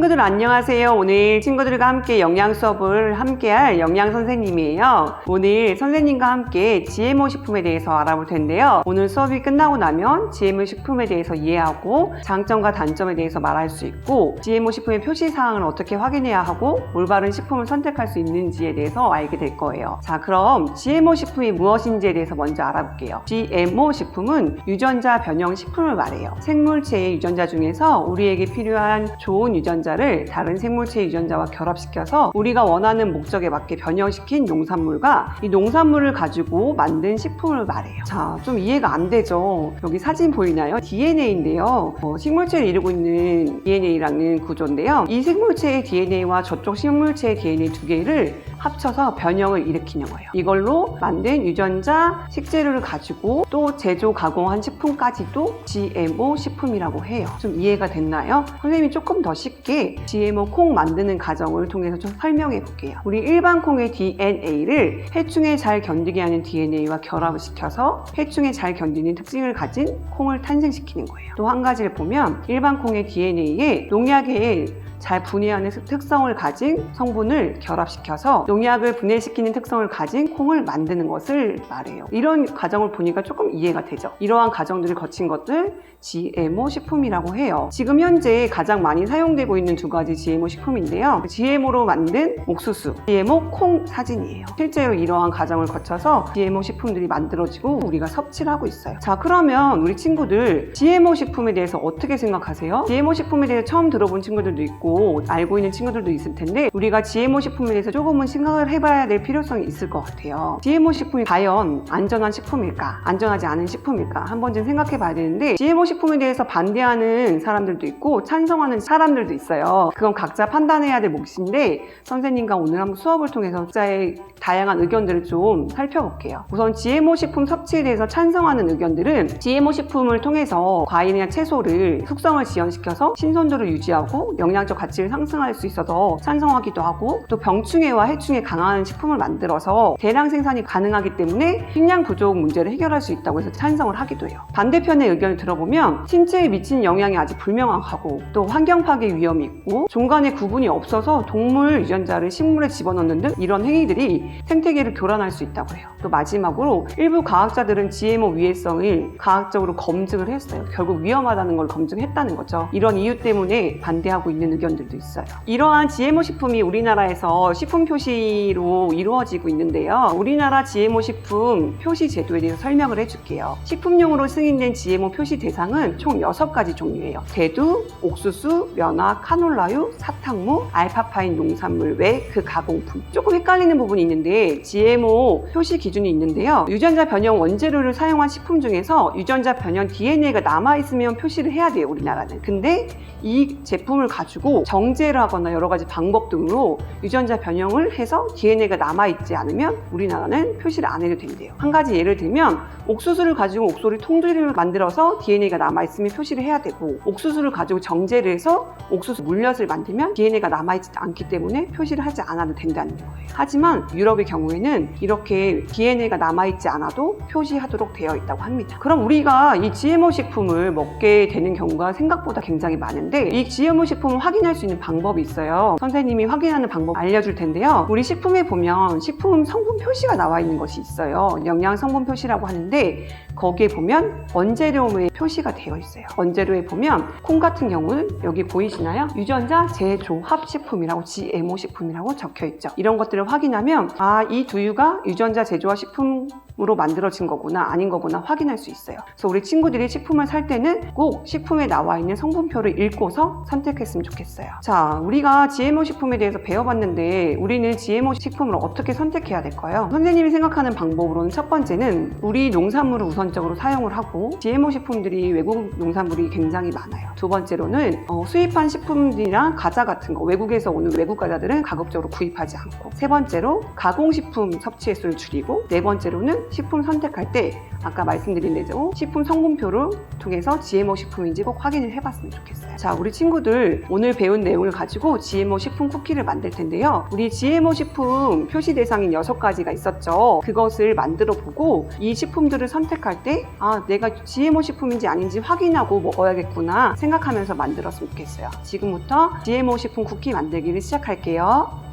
친구들 안녕하세요. 오늘 친구들과 함께 영양 수업을 함께 할 영양 선생님이에요. 오늘 선생님과 함께 GMO 식품에 대해서 알아볼 텐데요. 오늘 수업이 끝나고 나면 GMO 식품에 대해서 이해하고 장점과 단점에 대해서 말할 수 있고 GMO 식품의 표시 사항을 어떻게 확인해야 하고 올바른 식품을 선택할 수 있는지에 대해서 알게 될 거예요. 자, 그럼 GMO 식품이 무엇인지에 대해서 먼저 알아볼게요. GMO 식품은 유전자 변형 식품을 말해요. 생물체의 유전자 중에서 우리에게 필요한 좋은 유전자 를 다른 생물체 유전자와 결합시켜서 우리가 원하는 목적에 맞게 변형시킨 농산물과 이 농산물을 가지고 만든 식품을 말해요. 자, 좀 이해가 안 되죠? 여기 사진 보이나요? DNA인데요. 어, 식물체를 이루고 있는 DNA라는 구조인데요. 이 생물체의 DNA와 저쪽 식물체의 DNA 두 개를 합쳐서 변형을 일으키는 거예요. 이걸로 만든 유전자 식재료를 가지고 또 제조 가공한 식품까지도 GMO 식품이라고 해요. 좀 이해가 됐나요? 선생님이 조금 더 쉽게 GMO 콩 만드는 과정을 통해서 좀 설명해 볼게요. 우리 일반 콩의 DNA를 해충에 잘 견디게 하는 DNA와 결합을 시켜서 해충에 잘 견디는 특징을 가진 콩을 탄생시키는 거예요. 또 한 가지를 보면 일반 콩의 DNA에 농약에 잘 분해하는 특성을 가진 성분을 결합시켜서 농약을 분해시키는 특성을 가진 콩을 만드는 것을 말해요. 이런 과정을 보니까 조금 이해가 되죠. 이러한 과정들을 거친 것들 GMO 식품이라고 해요. 지금 현재 가장 많이 사용되고 있는 두 가지 GMO 식품인데요. GMO로 만든 옥수수, GMO 콩 사진이에요. 실제로 이러한 과정을 거쳐서 GMO 식품들이 만들어지고 우리가 섭취를 하고 있어요. 자, 그러면 우리 친구들 GMO 식품에 대해서 어떻게 생각하세요? GMO 식품에 대해서 처음 들어본 친구들도 있고 알고 있는 친구들도 있을 텐데 우리가 GMO 식품에 대해서 조금은 생각을 해봐야 될 필요성이 있을 것 같아요. GMO 식품이 과연 안전한 식품일까? 안전하지 않은 식품일까? 한 번쯤 생각해 봐야 되는데 GMO 식품에 대해서 반대하는 사람들도 있고 찬성하는 사람들도 있어요. 그건 각자 판단해야 될 몫인데 선생님과 오늘 한번 수업을 통해서 각자의 다양한 의견들을 좀 살펴볼게요. 우선 GMO 식품 섭취에 대해서 찬성하는 의견들은 GMO 식품을 통해서 과일이나 채소를 숙성을 지연시켜서 신선도를 유지하고 영양적 가치를 상승할 수 있어서 찬성하기도 하고 또 병충해와 해충 에 강한 식품을 만들어서 대량 생산이 가능하기 때문에 식량 부족 문제를 해결할 수 있다고 해서 찬성을 하기도 해요. 반대편의 의견을 들어보면 신체에 미치는 영향이 아직 불명확하고 또 환경 파괴 위험이 있고 종간의 구분이 없어서 동물 유전자를 식물에 집어넣는 등 이런 행위들이 생태계를 교란할 수 있다고 해요. 또 마지막으로 일부 과학자들은 GMO 위해성을 과학적으로 검증을 했어요. 결국 위험하다는 걸 검증했다는 거죠. 이런 이유 때문에 반대하고 있는 의견들도 있어요. 이러한 GMO 식품이 우리나라에서 식품 표시 로 이루어지고 있는데요. 우리나라 GMO 식품 표시 제도에 대해서 설명을 해줄게요. 식품용으로 승인된 GMO 표시 대상은 총 6가지 종류예요. 대두, 옥수수, 면화, 카놀라유, 사탕무, 알파파인 농산물 외 그 가공품. 조금 헷갈리는 부분이 있는데 GMO 표시 기준이 있는데요. 유전자 변형 원재료를 사용한 식품 중에서 유전자 변형 DNA가 남아있으면 표시를 해야 돼요, 우리나라는. 근데 이 제품을 가지고 정제를 하거나 여러 가지 방법 등으로 유전자 변형을 해서 DNA가 남아있지 않으면 우리나라는 표시를 안 해도 된대요. 한 가지 예를 들면 옥수수를 가지고 옥소리 통조림을 만들어서 DNA가 남아있으면 표시를 해야 되고 옥수수를 가지고 정제를 해서 옥수수 물엿을 만들면 DNA가 남아있지 않기 때문에 표시를 하지 않아도 된다는 거예요. 하지만 유럽의 경우에는 이렇게 DNA가 남아있지 않아도 표시하도록 되어 있다고 합니다. 그럼 우리가 이 GMO 식품을 먹게 되는 경우가 생각보다 굉장히 많은데 이 GMO 식품을 확인할 수 있는 방법이 있어요. 선생님이 확인하는 방법 알려줄 텐데요. 우리 식품에 보면 식품 성분 표시가 나와 있는 것이 있어요. 영양 성분 표시라고 하는데 거기에 보면 원재료의 표시가 되어 있어요. 원재료에 보면 콩 같은 경우는 여기 보이시나요? 유전자 재조합 식품이라고 GMO 식품이라고 적혀 있죠. 이런 것들을 확인하면 아, 이 두유가 유전자 제조화 식품 으로 만들어진 거구나 아닌 거구나 확인할 수 있어요. 그래서 우리 친구들이 식품을 살 때는 꼭 식품에 나와 있는 성분표를 읽고서 선택했으면 좋겠어요. 자, 우리가 GMO 식품에 대해서 배워봤는데 우리는 GMO 식품을 어떻게 선택해야 될까요? 선생님이 생각하는 방법으로는 첫 번째는 우리 농산물을 우선적으로 사용을 하고 GMO 식품들이 외국 농산물이 굉장히 많아요. 두 번째로는 어, 수입한 식품들이랑 과자 같은 거 외국에서 오는 외국 과자들은 가급적으로 구입하지 않고 세 번째로 가공식품 섭취 횟수를 줄이고 네 번째로는 식품 선택할 때 아까 말씀드린 대로 식품 성분표를 통해서 GMO 식품인지 꼭 확인을 해봤으면 좋겠어요. 자, 우리 친구들 오늘 배운 내용을 가지고 GMO 식품 쿠키를 만들 텐데요. 우리 GMO 식품 표시 대상인 6가지가 있었죠. 그것을 만들어 보고 이 식품들을 선택할 때 아, 내가 GMO 식품인지 아닌지 확인하고 먹어야겠구나 생각하면서 만들었으면 좋겠어요. 지금부터 GMO 식품 쿠키 만들기를 시작할게요.